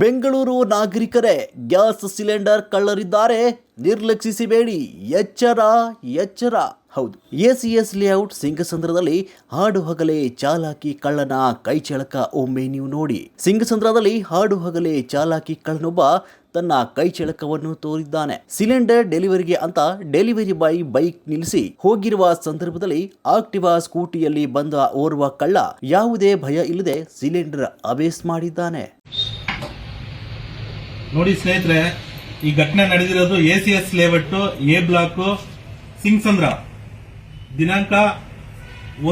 ಬೆಂಗಳೂರು ನಾಗರಿಕರೇ, gas cylinder ಕಳ್ಳರಿದ್ದಾರೆ, ನಿರ್ಲಕ್ಷಿಸಬೇಡಿ. ಎಚ್ಚರ ಎಚ್ಚರ. ಹೌದು. ಎಸಿಎಸ್ ಲೇಔಟ್ ಸಿಂಗಸಂದ್ರದಲ್ಲಿ ಹಾಡು ಹಗಲೇ ಚಾಲಾಕಿ ಕಳ್ಳನ ಕೈಚಳಕ ಒಮ್ಮೆ ನೀವು ನೋಡಿ. ಸಿಂಗಸಂದ್ರದಲ್ಲಿ ಹಾಡು ಹಗಲೇ ಚಾಲಾಕಿ ಕಳ್ಳನೊಬ್ಬ ತನ್ನ ಕೈಚಳಕವನ್ನು ತೋರಿದ್ದಾನೆ. ಸಿಲಿಂಡರ್ ಡೆಲಿವರಿಗೆ ಅಂತ ಡೆಲಿವರಿ ಬಾಯ್ ಬೈಕ್ ನಿಲ್ಲಿಸಿ ಹೋಗಿರುವ ಸಂದರ್ಭದಲ್ಲಿ ಆಕ್ಟಿವಾ ಸ್ಕೂಟಿಯಲ್ಲಿ ಬಂದ ಓರ್ವ ಕಳ್ಳ ಯಾವುದೇ ಭಯ ಇಲ್ಲದೆ ಸಿಲಿಂಡರ್ ಅಬೇಸ್ ಮಾಡಿದ್ದಾನೆ. ನೋಡಿ ಸ್ನೇಹಿತರೆ, ಈ ಘಟನೆ ನಡೆದಿರೋದು A C S layout A block Singasandra. ದಿನಾಂಕ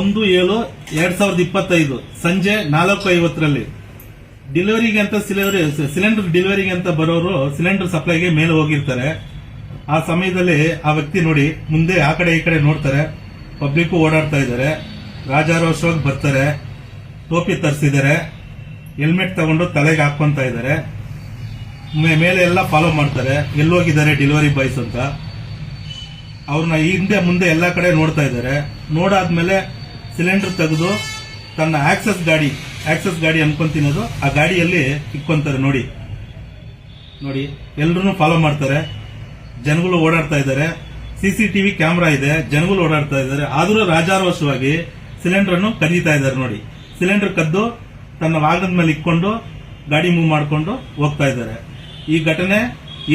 ಒಂದು ಏಳು ಎರಡ್ ಸಾವಿರದ ಇಪ್ಪತ್ತೈದು, ಸಂಜೆ ನಾಲ್ಕು ಐವತ್ತರಲ್ಲಿ. ಡೆಲಿವರಿಗೆ ಅಂತ ಸಿಲಿಂಡರ್ ಡೆಲಿವರಿಗೆ ಅಂತ ಬರೋರು ಸಿಲಿಂಡರ್ ಸಪ್ಲೈಗೆ ಮೇಲೆ ಹೋಗಿರ್ತಾರೆ. ಆ ಸಮಯದಲ್ಲಿ ಆ ವ್ಯಕ್ತಿ ನೋಡಿ ಮುಂದೆ ಆ ಕಡೆ ಈ ಕಡೆ ನೋಡ್ತಾರೆ. ಪಬ್ಲಿಕ್ ಓಡಾಡ್ತಾ ಇದ್ದಾರೆ. ರಾಜಾರೋಷವಾಗಿ ಬರ್ತಾರೆ. ಟೋಪಿ ತರಿಸಿದ್ದಾರೆ. ಹೆಲ್ಮೆಟ್ ತಗೊಂಡು ತಲೆಗೆ ಹಾಕೊಂತ ಇದ್ದಾರೆ. ಮೇಲೆ ಎಲ್ಲ ಫಾಲೋ ಮಾಡ್ತಾರೆ. ಎಲ್ಲೋಗಿದ್ದಾರೆ ಡೆಲಿವರಿ ಬಾಯ್ಸ್ ಅಂತ. ಅವ್ರನ್ನ ಹಿಂದೆ ಮುಂದೆ ಎಲ್ಲ ಕಡೆ ನೋಡ್ತಾ ಇದ್ದಾರೆ. ನೋಡಾದ್ಮೇಲೆ ಸಿಲಿಂಡರ್ ತೆಗೆದು ತನ್ನ ಆಕ್ಸಸ್ ಗಾಡಿ ಆಕ್ಸಸ್ ಗಾಡಿ ಅನ್ಕೊಂತಿನೋದು ಆ ಗಾಡಿಯಲ್ಲಿ ಇಕ್ಕೊಂತಾರೆ ನೋಡಿ. ನೋಡಿ ಎಲ್ಲರೂ ಫಾಲೋ ಮಾಡ್ತಾರೆ. ಜನಗಳು ಓಡಾಡ್ತಾ ಇದ್ದಾರೆ. ಸಿಸಿಟಿವಿ ಕ್ಯಾಮ್ರಾ ಇದೆ, ಜನಗಳು ಓಡಾಡ್ತಾ ಇದ್ದಾರೆ. ಆದರೂ ರಾಜಾರೋಷವಾಗಿ ಸಿಲಿಂಡರ್ ಅನ್ನು ಕದೀತಾ ಇದ್ದಾರೆ ನೋಡಿ. ಸಿಲಿಂಡರ್ ಕದ್ದು ತನ್ನ ವಾಹನದ ಮೇಲೆ ಇಕ್ಕೊಂಡು ಗಾಡಿ ಮೂವ್ ಮಾಡಿಕೊಂಡು ಹೋಗ್ತಾ ಇದ್ದಾರೆ. ಈ ಘಟನೆ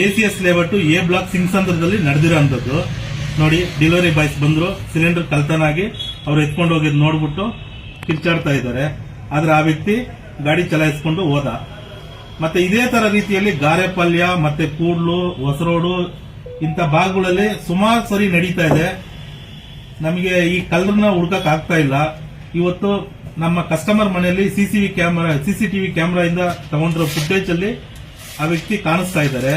A C S A block ಸಿಂಗ್ಸಂದ್ರದಲ್ಲಿ ನಡೆದಿರೋಂಥದ್ದು ನೋಡಿ ಡೆಲಿವರಿ ಬಾಯ್ಸ್ ಬಂದ್ರು ಸಿಲಿಂಡರ್ ಕಳ್ತನಾಗಿ ಅವ್ರು ಎತ್ಕೊಂಡು ಹೋಗಿದ್ ನೋಡ್ಬಿಟ್ಟು ಕಿರ್ಚಾಡ್ತಾ ಇದ್ದಾರೆ. ಆದ್ರೆ ಆ ವ್ಯಕ್ತಿ ಗಾಡಿ ಚಲಾಯಿಸ್ಕೊಂಡು ಹೋದ. ಮತ್ತೆ ಇದೇ ತರ ರೀತಿಯಲ್ಲಿ ಗಾರೆಪಲ್ಯ, ಮತ್ತೆ ಕೂಡ್ಲು, ಹೊಸರೋಡು, ಇಂಥ ಭಾಗಗಳಲ್ಲಿ ಸುಮಾರು ಸರಿ ನಡೀತಾ ಇದೆ. ನಮಗೆ ಈ ಕಲ್ಲರನ್ನ ಹುಡ್ಕಕ್ ಆಗ್ತಾ ಇಲ್ಲ. ಇವತ್ತು ನಮ್ಮ ಕಸ್ಟಮರ್ ಮನೆಯಲ್ಲಿ ಸಿಸಿವಿ ಕ್ಯಾಮರಾ ಸಿಸಿಟಿವಿ ಕ್ಯಾಮರಾ ಇಂದ ತಗೊಂಡಿರೋ ಫುಟೇಜ್ ಅಲ್ಲಿ ಆ ವ್ಯಕ್ತಿ ಕಾಣಿಸ್ತಾ ಇದ್ದಾರೆ.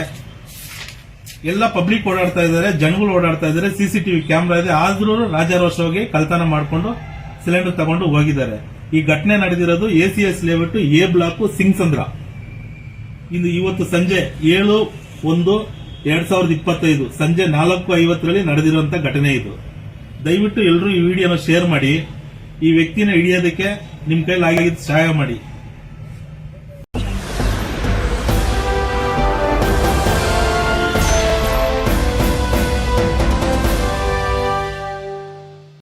ಎಲ್ಲ ಪಬ್ಲಿಕ್ ಓಡಾಡ್ತಾ ಇದ್ದಾರೆ, ಜನಗಳು ಓಡಾಡ್ತಾ ಇದ್ದಾರೆ ಸಿಸಿಟಿವಿ ಕ್ಯಾಮ್ರಾ ಇದೆ. ಆದ್ರೂ ರಾಜಾರೋಷವಾಗಿ ಕಳ್ತನ ಮಾಡಿಕೊಂಡು ಸಿಲಿಂಡರ್ ತಗೊಂಡು ಹೋಗಿದ್ದಾರೆ. ಈ ಘಟನೆ ನಡೆದಿರೋದು A C S layout A block Singasandra. ಇಂದು ಇವತ್ತು ಸಂಜೆ ಏಳು ಒಂದು ಎರಡ್ ಸಾವಿರದ ಇಪ್ಪತ್ತೈದು, ಸಂಜೆ ನಾಲ್ಕು ಐವತ್ತರಲ್ಲಿ ನಡೆದಿರುವಂತ ಘಟನೆ ಇದು. ದಯವಿಟ್ಟು ಎಲ್ಲರೂ ಈ ವಿಡಿಯೋನ ಶೇರ್ ಮಾಡಿ. ಈ ವ್ಯಕ್ತಿನ ಹಿಡಿಯೋದಕ್ಕೆ ನಿಮ್ ಕೈಲಾಗಿದ್ದು ಸಹಾಯ ಮಾಡಿ.